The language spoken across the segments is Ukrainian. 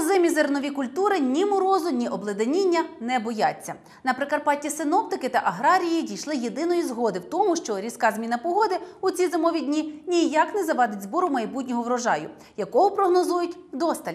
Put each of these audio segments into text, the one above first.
Озимі зернові культури ні морозу, ні обледеніння не бояться. На Прикарпатті синоптики та аграрії дійшли єдиної згоди в тому, що різка зміна погоди у ці зимові дні ніяк не завадить збору майбутнього врожаю, якого прогнозують досталь.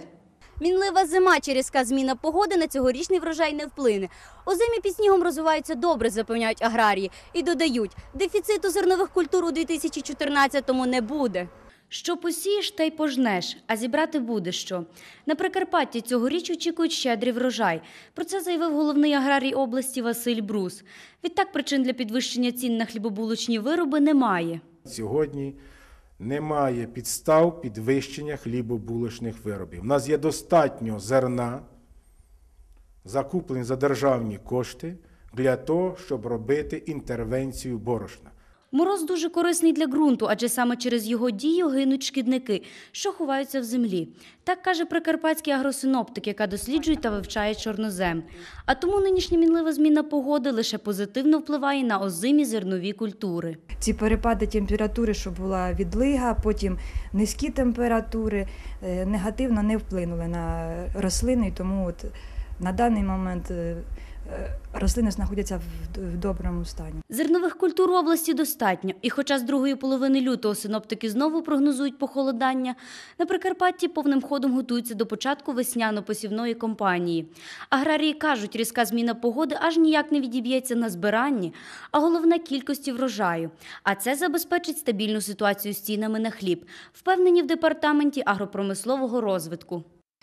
Мінлива зима чи різка зміна погоди на цьогорічний врожай не вплине. Озимі під снігом розвиваються добре, запевняють аграрії. І додають, дефіциту зернових культур у 2014-му не буде. Що посієш, та й пожнеш, а зібрати буде що. На Прикарпатті цьогоріч очікують щедрий врожай. Про це заявив головний аграрій області Василь Брус. Відтак причин для підвищення цін на хлібобулочні вироби немає. Сьогодні немає підстав підвищення хлібобулочних виробів. У нас є достатньо зерна, закуплені за державні кошти для того, щоб робити інтервенцію борошна. Мороз дуже корисний для ґрунту, адже саме через його дію гинуть шкідники, що ховаються в землі. Так каже прикарпатський агросиноптик, яка досліджує та вивчає чорнозем. А тому нинішня мінлива зміна погоди лише позитивно впливає на озимі зернові культури. ці перепади температури, що була відлига, потім низькі температури, е, негативно не вплинули на рослини, тому от на даний момент е, е, рослини знаходяться в, доброму стані. Зернових культур в області достатньо, і хоча з другої половини лютого синоптики знову прогнозують похолодання, на Прикарпатті повним ходом готуються до початку весняно-посівної кампанії. Аграрії кажуть, різка зміна погоди аж ніяк не відіб'ється на збиранні, а головне кількості врожаю. А це забезпечить стабільну ситуацію з цінами на хліб, впевнені в департаменті агропромислового розвитку.